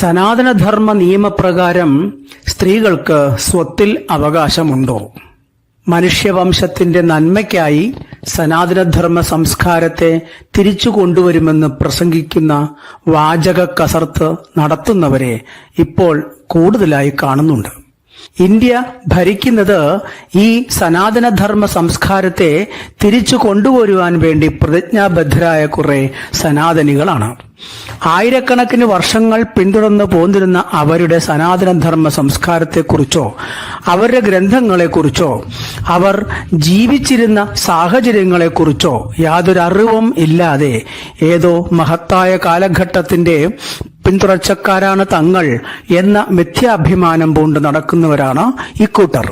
സനാതനധർമ്മ നിയമപ്രകാരം സ്ത്രീകൾക്ക് സ്വത്തിൽ അവകാശമുണ്ടോ? മനുഷ്യവംശത്തിന്റെ നന്മയ്ക്കായി സനാതനധർമ്മ സംസ്കാരത്തെ തിരിച്ചു കൊണ്ടുവരുമെന്ന് പ്രസംഗിക്കുന്ന വാചക കസർത്ത് നടത്തുന്നവരെ ഇപ്പോൾ കൂടുതലായി കാണുന്നുണ്ട്. ഇന്ത്യ ഭരിക്കുന്നത് ഈ സനാതനധർമ്മ സംസ്കാരത്തെ തിരിച്ചു കൊണ്ടുവരുവാൻ വേണ്ടി പ്രതിജ്ഞാബദ്ധരായ കുറെ സനാതനികളാണ്. ആയിരക്കണക്കിന് വർഷങ്ങൾ പിന്തുടർന്ന് പോന്നിരുന്ന അവരുടെ സനാതനധർമ്മ സംസ്കാരത്തെക്കുറിച്ചോ അവരുടെ ഗ്രന്ഥങ്ങളെക്കുറിച്ചോ അവർ ജീവിച്ചിരുന്ന സാഹചര്യങ്ങളെക്കുറിച്ചോ യാതൊരു അറിവും ഇല്ലാതെ ഏതോ മഹത്തായ കാലഘട്ടത്തിന്റെ പിന്തുടർച്ചക്കാരാണ് തങ്ങൾ എന്ന മിഥ്യാഭിമാനം പൂണ്ട് നടക്കുന്നവരാണ് ഇക്കൂട്ടർ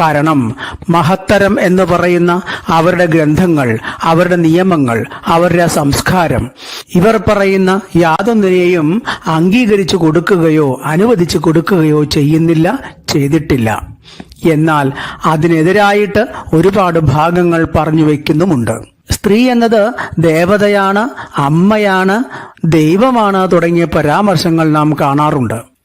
കാരണം മഹത്തരം എന്ന് പറയുന്ന അവരുടെ ഗ്രന്ഥങ്ങൾ അവരുടെ നിയമങ്ങൾ അവരുടെ സംസ്കാരം. ഇവർ പറയുന്ന യാതൊന്നിനെയും അംഗീകരിച്ചു കൊടുക്കുകയോ അനുവദിച്ചു കൊടുക്കുകയോ ചെയ്യുന്നില്ല ചെയ്തിട്ടില്ല. എന്നാൽ അതിനെതിരായിട്ട് ഒരുപാട് ഭാഗങ്ങൾ പറഞ്ഞു വയ്ക്കുന്നുമുണ്ട് സ്ത്രീ എന്നത് ദേവതയാണ് അമ്മയാണ് ദൈവമാണ് തുടങ്ങിയ പരാമർശങ്ങൾ നാം കാണാറുണ്ട്.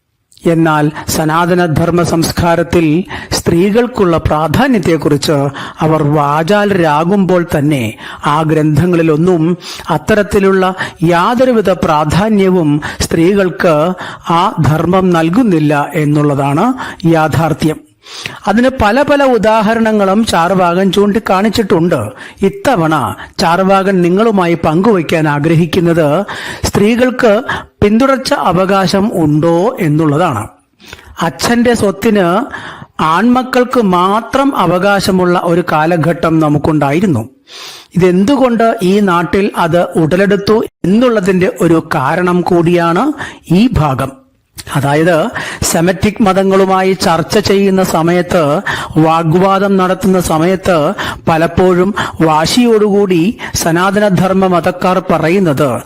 എന്നാൽ സനാതനധർമ്മ സംസ്കാരത്തിൽ സ്ത്രീകൾക്കുള്ള പ്രാധാന്യത്തെക്കുറിച്ച് അവർ വാചാലരാകുമ്പോൾ തന്നെ ആ ഗ്രന്ഥങ്ങളിലൊന്നും അത്തരത്തിലുള്ള യാതൊരുവിധ പ്രാധാന്യവും സ്ത്രീകൾക്ക് ആ ധർമ്മം നൽകുന്നില്ല എന്നുള്ളതാണ് യാഥാർത്ഥ്യം. അതിന് പല പല ഉദാഹരണങ്ങളും ചാർവാകൻ ചൂണ്ടിക്കാണിച്ചിട്ടുണ്ട്. ഇത്തവണ ചാർവാകൻ നിങ്ങളുമായി പങ്കുവയ്ക്കാൻ ആഗ്രഹിക്കുന്നത് സ്ത്രീകൾക്ക് പിന്തുടർച്ച അവകാശം ഉണ്ടോ എന്നുള്ളതാണ്. അച്ഛന്റെ സ്വത്തിന് ആൺമക്കൾക്ക് മാത്രം അവകാശമുള്ള ഒരു കാലഘട്ടം നമുക്കുണ്ടായിരുന്നു. ഇതെന്തുകൊണ്ട് ഈ നാട്ടിൽ അത് ഉടലെടുത്തു എന്നുള്ളതിന്റെ ഒരു കാരണം കൂടിയാണ് ഈ ഭാഗം. അതായത് സെമറ്റിക് മതങ്ങളുമായി ചർച്ച ചെയ്യുന്ന സമയത്ത് വാഗ്വാദം നടത്തുന്ന സമയത്ത് പലപ്പോഴും വാശിയോടുകൂടി സനാതനധർമ്മ മതക്കാർ പറയുന്നത്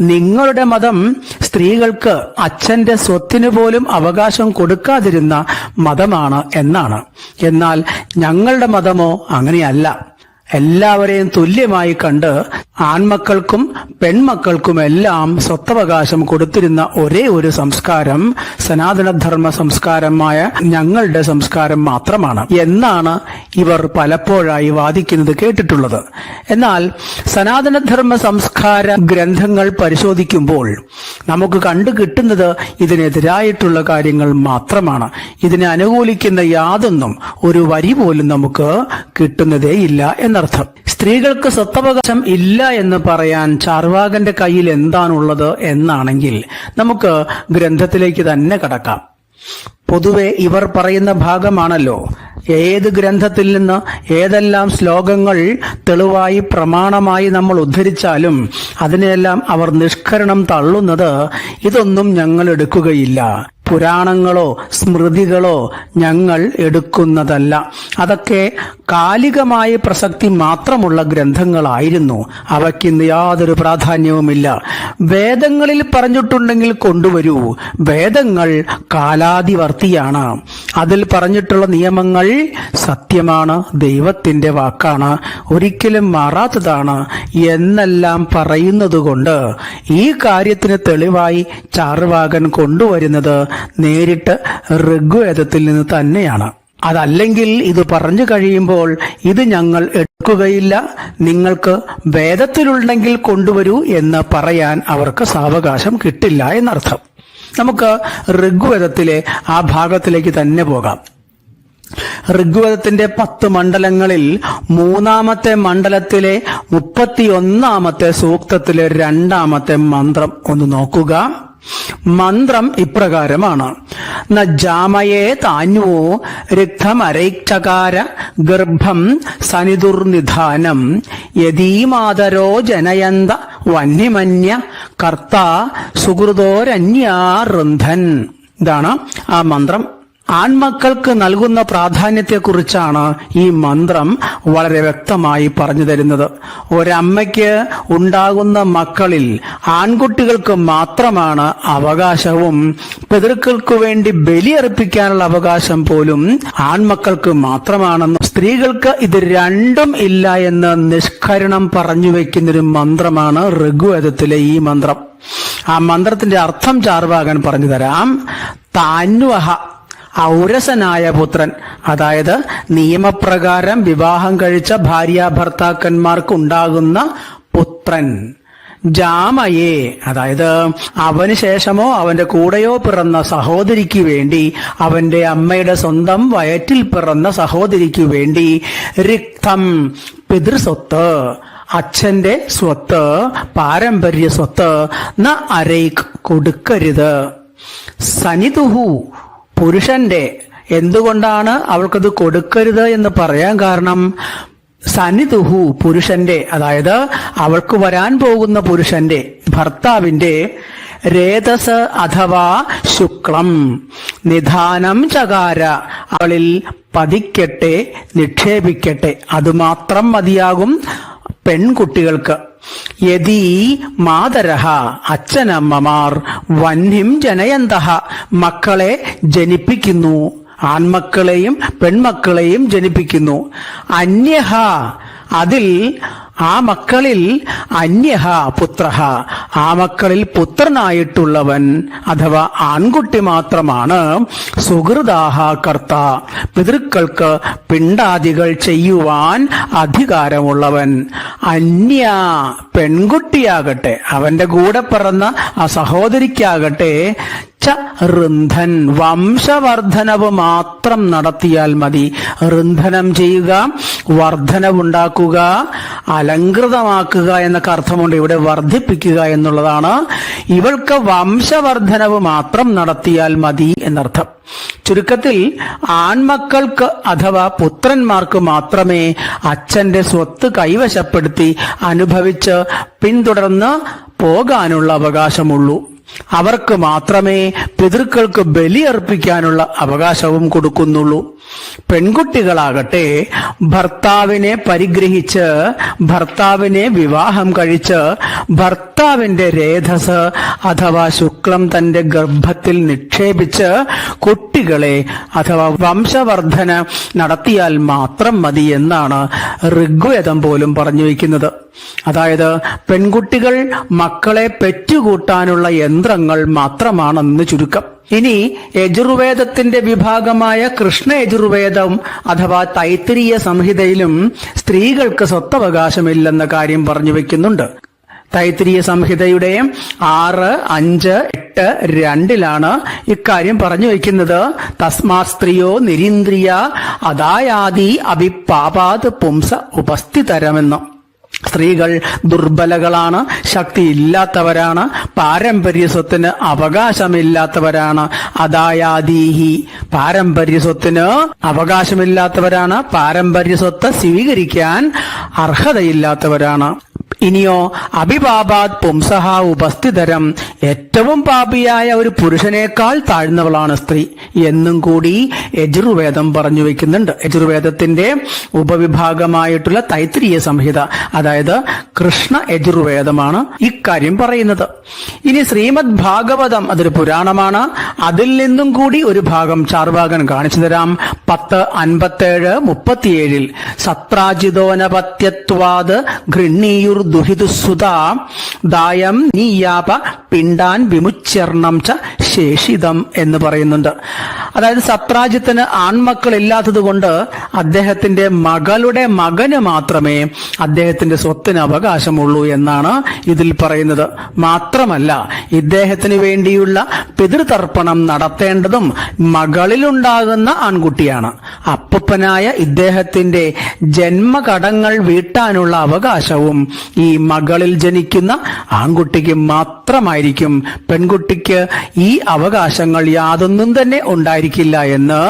നിങ്ങളുടെ മതം സ്ത്രീകൾക്ക് അച്ഛന്റെ സ്വത്തിന് പോലും അവകാശം കൊടുക്കാതിരുന്ന മതമാണ് എന്നാണ്. എന്നാൽ ഞങ്ങളുടെ മതമോ അങ്ങനെയല്ല. എല്ലാവരെയും തുല്യമായി കണ്ട് ആൺമക്കൾക്കും പെൺമക്കൾക്കുമെല്ലാം സ്വത്തവകാശം കൊടുത്തിരുന്ന ഒരേ ഒരു സംസ്കാരം സനാതനധർമ്മ സംസ്കാരമായ ഞങ്ങളുടെ സംസ്കാരം മാത്രമാണ് എന്നാണ് ഇവർ പലപ്പോഴായി വാദിക്കുന്നത് കേട്ടിട്ടുള്ളത്. എന്നാൽ സനാതനധർമ്മ സംസ്കാര ഗ്രന്ഥങ്ങൾ പരിശോധിക്കുമ്പോൾ നമുക്ക് കണ്ടു കിട്ടുന്നത് ഇതിനെതിരായിട്ടുള്ള കാര്യങ്ങൾ മാത്രമാണ്. ഇതിനെ അനുകൂലിക്കുന്ന യാതൊന്നും ഒരു വരി പോലും നമുക്ക് കിട്ടുന്നതേയില്ല എന്നർത്ഥം. സ്ത്രീകൾക്ക് സ്വത്തവകാശം ഇല്ല എന്ന് പറയാൻ ചാർവാകന്റെ കയ്യിൽ എന്താണുള്ളത് എന്നാണെങ്കിൽ നമുക്ക് ഗ്രന്ഥത്തിലേക്ക് തന്നെ കടക്കാം. പൊതുവെ ഇവർ പറയുന്ന ഭാഗമാണല്ലോ. ഏത് ഗ്രന്ഥത്തിൽ നിന്ന് ഏതെല്ലാം ശ്ലോകങ്ങൾ തെളിവായി പ്രമാണമായി നമ്മൾ ഉദ്ധരിച്ചാലും അതിനെല്ലാം അവർ നിഷ്കരണം തള്ളുന്നത് ഇതൊന്നും ഞങ്ങൾ എടുക്കുകയില്ല. പുരാണങ്ങളോ സ്മൃതികളോ ഞങ്ങൾ എടുക്കുന്നതല്ല. അതൊക്കെ കാലികമായ പ്രസക്തി മാത്രമുള്ള ഗ്രന്ഥങ്ങളായിരുന്നു. അവയ്ക്കിന്ന് യാതൊരു പ്രാധാന്യവുമില്ല. വേദങ്ങളിൽ പറഞ്ഞിട്ടുണ്ടെങ്കിൽ കൊണ്ടുവരൂ. വേദങ്ങൾ കാലാതിവർത്തിയാണ് അതിൽ പറഞ്ഞിട്ടുള്ള നിയമങ്ങൾ സത്യമാണ് ദൈവത്തിന്റെ വാക്കാണ് ഒരിക്കലും മാറാത്തതാണ് എന്നെല്ലാം പറയുന്നതുകൊണ്ട് ഈ കാര്യത്തിന് തെളിവായി ചാർവാകൻ കൊണ്ടുവരുന്നത് നേരിട്ട് ഋഗ്വേദത്തിൽ നിന്ന് തന്നെയാണ്. അതല്ലെങ്കിൽ ഇത് പറഞ്ഞു കഴിയുമ്പോൾ ഇത് ഞങ്ങൾ എടുക്കുകയില്ല നിങ്ങൾക്ക് വേദത്തിലുണ്ടെങ്കിൽ കൊണ്ടുവരൂ എന്ന് പറയാൻ അവർക്ക് സാവകാശം കിട്ടില്ല എന്നർത്ഥം. നമുക്ക് ഋഗ്വേദത്തിലെ ആ ഭാഗത്തിലേക്ക് തന്നെ പോകാം. ഋഗ്വേദത്തിന്റെ പത്ത് മണ്ഡലങ്ങളിൽ മൂന്നാമത്തെ മണ്ഡലത്തിലെ മുപ്പത്തിയൊന്നാമത്തെ സൂക്തത്തിലെ രണ്ടാമത്തെ മന്ത്രം ഒന്ന് നോക്കുക. മന്ത്രം ഇപ്രകാരമാണ്. നജാമയേ താന്വോ രക്തമരൈക്ഷകാര ഗർഭം സനിദുർനിധാനം. യതീമാതരോ ജനയന്ത വന്യമന്യ കർത്ത സുഹൃതോരന്യാറുന്ധൻ ഇതാണ് ആ മന്ത്രം. ആൺമക്കൾക്ക് നൽകുന്ന പ്രാധാന്യത്തെക്കുറിച്ചാണ് ഈ മന്ത്രം വളരെ വ്യക്തമായി പറഞ്ഞു തരുന്നത്. ഒരമ്മയ്ക്ക് ഉണ്ടാകുന്ന മക്കളിൽ ആൺകുട്ടികൾക്ക് മാത്രമാണ് അവകാശവും പിതൃക്കൾക്ക് വേണ്ടി ബലിയർപ്പിക്കാനുള്ള അവകാശം പോലും ആൺമക്കൾക്ക് മാത്രമാണെന്നും സ്ത്രീകൾക്ക് ഇത് രണ്ടും ഇല്ല എന്ന് നിഷ്കരണം പറഞ്ഞു വെക്കുന്നൊരു മന്ത്രമാണ് ഋഗ്വേദത്തിലെ ഈ മന്ത്രം. ആ മന്ത്രത്തിന്റെ അർത്ഥം ചാർവാകൻ പറഞ്ഞു തരാം. താന്വഹ ഔരസനായ പുത്രൻ. അതായത് നിയമപ്രകാരം വിവാഹം കഴിച്ച ഭാര്യ ഭർത്താക്കന്മാർക്ക് ഉണ്ടാകുന്ന പുത്രൻ. ജാമയെ അതായത് അവന് ശേഷമോ അവന്റെ കൂടെയോ പിറന്ന സഹോദരിക്ക് വേണ്ടി അവന്റെ അമ്മയുടെ സ്വന്തം വയറ്റിൽ പിറന്ന സഹോദരിക്ക് വേണ്ടി രക്തം പിതൃസ്വത്ത് അച്ഛന്റെ സ്വത്ത് പാരമ്പര്യ സ്വത്ത് ന അരൈക് കൊടുക്കരുത്. സനിതുഹു പുരുഷന്റെ എന്തുകൊണ്ടാണ് അവൾക്കത് കൊടുക്കരുത് എന്ന് പറയാൻ കാരണം സനിതുഹു പുരുഷന്റെ അതായത് അവൾക്ക് വരാൻ പോകുന്ന പുരുഷന്റെ ഭർത്താവിന്റെ രേതസ് അഥവാ ശുക്ലം. നിധാനം ചകാര അവളിൽ പതിക്കട്ടെ നിക്ഷേപിക്കട്ടെ അതുമാത്രം മതിയാകും പെൺകുട്ടികൾക്ക്. യതി മാതരഹ അച്ഛനമ്മമാർ വന്യം ജനയന്തഹ. മക്കളെ ജനിപ്പിക്കുന്നു. ആൺമക്കളെയും പെൺമക്കളെയും ജനിപ്പിക്കുന്നു. അന്യഹ അതിൽ ആ മക്കളിൽ അന്യഹ പുത്രഹ. ആ മക്കളിൽ പുത്രനായിട്ടുള്ളവൻ അഥവാ ആൺകുട്ടി മാത്രമാണ് സുഹൃദാഹ കർത്ത. പിതൃക്കൾക്ക് പിണ്ടാദികൾ ചെയ്യുവാൻ അധികാരമുള്ളവൻ. അന്യ പെൺകുട്ടിയാകട്ടെ അവന്റെ കൂടെ പിറന്ന ആ സഹോദരിക്കാകട്ടെ ൃന്ധൻ വംശവർദ്ധനവ് മാത്രം നടത്തിയാൽ മതി. ഋന്ധനം ചെയ്യുക വർധനവുണ്ടാക്കുക അലങ്കൃതമാക്കുക എന്നൊക്കെ അർത്ഥമുണ്ട്. ഇവിടെ വർദ്ധിപ്പിക്കുക എന്നുള്ളതാണ്. ഇവൾക്ക് വംശവർദ്ധനവ് മാത്രം നടത്തിയാൽ മതി എന്നർത്ഥം. ചുരുക്കത്തിൽ ആൺമക്കൾക്ക് അഥവാ പുത്രന്മാർക്ക് മാത്രമേ അച്ഛന്റെ സ്വത്ത് കൈവശപ്പെടുത്തി അനുഭവിച്ച് പിന്തുടർന്ന് പോകാനുള്ള അവകാശമുള്ളൂ. അവർക്ക് മാത്രമേ പിതൃക്കൾക്ക് ബലിയർപ്പിക്കാനുള്ള അവകാശവും കൊടുക്കുന്നുള്ളൂ. പെൺകുട്ടികളാകട്ടെ ഭർത്താവിനെ പരിഗ്രഹിച്ച് ഭർത്താവിനെ വിവാഹം കഴിച്ച് ഭർത്താവിന്റെ രേധസ് അഥവാ ശുക്ലം തന്റെ ഗർഭത്തിൽ നിക്ഷേപിച്ച് കുട്ടികളെ അഥവാ വംശവർധന നടത്തിയാൽ മാത്രം മതി എന്നാണ് ഋഗ്വേദം പോലും പറഞ്ഞു വയ്ക്കുന്നത് അതായത് പെൺകുട്ടികൾ മക്കളെ പെറ്റുകൂട്ടാനുള്ള യന്ത്രങ്ങൾ മാത്രമാണെന്ന് ചുരുക്കം. ഇനി യജുർവേദത്തിന്റെ വിഭാഗമായ കൃഷ്ണ യജുർവേദം അഥവാ തൈത്തിരീയ സംഹിതയിലും സ്ത്രീകൾക്ക് സ്വത്തവകാശമില്ലെന്ന കാര്യം പറഞ്ഞു വെക്കുന്നുണ്ട്. തൈത്തിരീയ സംഹിതയുടെ ആറ് അഞ്ച് എട്ട് രണ്ടിലാണ് ഇക്കാര്യം പറഞ്ഞു വയ്ക്കുന്നത് തസ്മാ സ്ത്രീയോ നിരീന്ദ്രിയ അതായാതി അഭിപാപാത് പുംസ ഉപസ്ഥിതരമെന്ന്. സ്ത്രീകൾ ദുർബലകളാണ് ശക്തിയില്ലാത്തവരാണ് പാരമ്പര്യ സ്വത്തിന് അവകാശമില്ലാത്തവരാണ് അതായാദീഹി. പാരമ്പര്യ സ്വത്തിന് അവകാശമില്ലാത്തവരാണ് പാരമ്പര്യ സ്വത്ത് സ്വീകരിക്കാൻ അർഹതയില്ലാത്തവരാണ്. ഇനിയോ അഭിബാബാദ് പുംസഹ ഉപസ്ഥിതരം. ഏറ്റവും പാപിയായ ഒരു പുരുഷനേക്കാൾ താഴ്ന്നവളാണ് സ്ത്രീ. എന്നും കൂടി യജുർവേദം പറഞ്ഞു വെക്കുന്നുണ്ട്. യജുർവേദത്തിന്റെ ഉപവിഭാഗമായിട്ടുള്ള തൈത്രീയ സംഹിത അതായത് കൃഷ്ണ യജുർവേദമാണ് ഇക്കാര്യം പറയുന്നത്. ഇനി ശ്രീമദ് ഭാഗവതം അതൊരു പുരാണമാണ്. അതിൽ നിന്നും കൂടി ഒരു ഭാഗം ചാർവാകൻ കാണിച്ചു തരാം. പത്ത് അൻപത്തേഴ് മുപ്പത്തിയേഴിൽ. സത്രാജിതോനപത്യത്വാത് ഗൃണ്ണീയുർ ദുഹിതുസുത ദായം നീയാപ പിണ്ടാൻ വിമുച്ചർണം ച ശേഷിതം എന്ന് പറയുന്നുണ്ട്. അതായത് സത്രാജിത്തിന് ആൺമക്കളില്ലാത്തത് കൊണ്ട് അദ്ദേഹത്തിന്റെ മകളുടെ മകന് മാത്രമേ അദ്ദേഹത്തിന്റെ സ്വത്തിന് അവകാശമുള്ളൂ എന്നാണ് ഇതിൽ പറയുന്നത്. മാത്രമല്ല ഇദ്ദേഹത്തിന് വേണ്ടിയുള്ള പിതൃതർപ്പണം നടത്തേണ്ടതും മകളിലുണ്ടാകുന്ന ആൺകുട്ടിയാണ്. അപ്പനായ ഇദ്ദേഹത്തിന്റെ ജന്മകടങ്ങൾ വീട്ടാനുള്ള അവകാശവും ഈ മകളിൽ ജനിക്കുന്ന ആൺകുട്ടിക്ക് മാത്രമായിരിക്കും പെൺകുട്ടിക്ക് ഈ അവകാശങ്ങൾ യാതൊന്നും തന്നെ ഉണ്ടായിരിക്കില്ല എന്ന്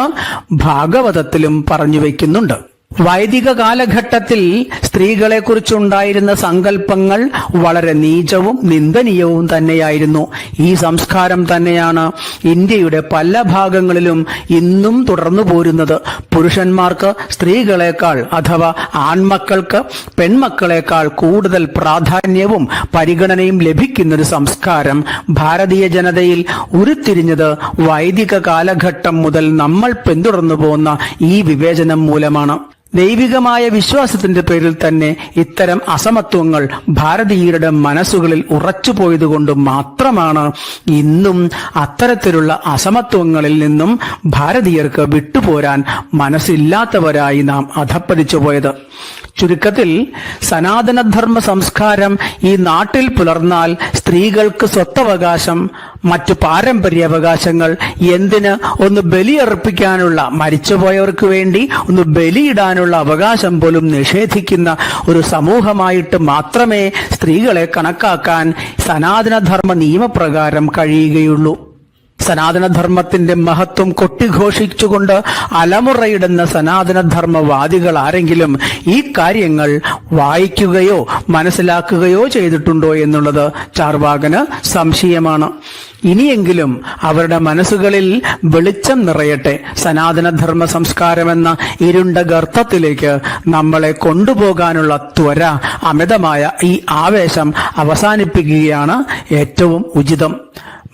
ഭാഗവതത്തിലും പറഞ്ഞു വയ്ക്കുന്നുണ്ട് വൈദിക കാലഘട്ടത്തിൽ സ്ത്രീകളെ കുറിച്ചുണ്ടായിരുന്ന സങ്കല്പങ്ങൾ വളരെ നീചവും നിന്ദനീയവും തന്നെയായിരുന്നു. ഈ സംസ്കാരം തന്നെയാണ് ഇന്ത്യയുടെ പല ഭാഗങ്ങളിലും ഇന്നും തുടർന്നു പോരുന്നത്. പുരുഷന്മാർക്ക് സ്ത്രീകളെക്കാൾ അഥവാ ആൺമക്കൾക്ക് പെൺമക്കളെക്കാൾ കൂടുതൽ പ്രാധാന്യവും പരിഗണനയും ലഭിക്കുന്ന ഒരു സംസ്കാരം ഭാരതീയ ജനതയിൽ ഉരുത്തിരിഞ്ഞത് വൈദിക കാലഘട്ടം മുതൽ നമ്മൾ പിന്തുടർന്നു പോകുന്ന ഈ വിവേചനം മൂലമാണ്. ദൈവികമായ വിശ്വാസത്തിന്റെ പേരിൽ തന്നെ ഇത്തരം അസമത്വങ്ങൾ ഭാരതീയരുടെ മനസ്സുകളിൽ ഉറച്ചുപോയതുകൊണ്ട് മാത്രമാണ് ഇന്നും അത്തരത്തിലുള്ള അസമത്വങ്ങളിൽ നിന്നും ഭാരതീയർക്ക് വിട്ടുപോരാൻ മനസ്സില്ലാത്തവരായി നാം അധപ്പതിച്ചു പോയത് ചുരുക്കത്തിൽ സനാതനധർമ്മ സംസ്കാരം ഈ നാട്ടിൽ പുലർന്നാൽ സ്ത്രീകൾക്ക് സ്വത്തവകാശം മറ്റു പാരമ്പര്യാവകാശങ്ങൾ എന്തിന് ഒന്ന് ബലിയർപ്പിക്കാനുള്ള മരിച്ചുപോയവർക്ക് വേണ്ടി ഒന്ന് ബലിയിടാനുള്ള അവകാശം പോലും നിഷേധിക്കുന്ന ഒരു സമൂഹമായിട്ട് മാത്രമേ സ്ത്രീകളെ കണക്കാക്കാൻ സനാതനധർമ്മ നിയമപ്രകാരം കഴിയുകയുള്ളൂ. സനാതനധർമ്മത്തിന്റെ മഹത്വം കൊട്ടിഘോഷിച്ചുകൊണ്ട് അലമുറയിടുന്ന സനാതനധർമ്മവാദികൾ ആരെങ്കിലും ഈ കാര്യങ്ങൾ വായിക്കുകയോ മനസ്സിലാക്കുകയോ ചെയ്തിട്ടുണ്ടോ എന്നുള്ളത് ചാർവാകന് സംശയമാണ്. ഇനിയെങ്കിലും അവരുടെ മനസ്സുകളിൽ വെളിച്ചം നിറയട്ടെ. സനാതനധർമ്മ സംസ്കാരമെന്ന ഇരുണ്ട ഗർത്തത്തിലേക്ക് നമ്മളെ കൊണ്ടുപോകാനുള്ള ത്വര അമിതമായ ഈ ആവേശം അവസാനിപ്പിക്കുകയാണ് ഏറ്റവും ഉചിതം.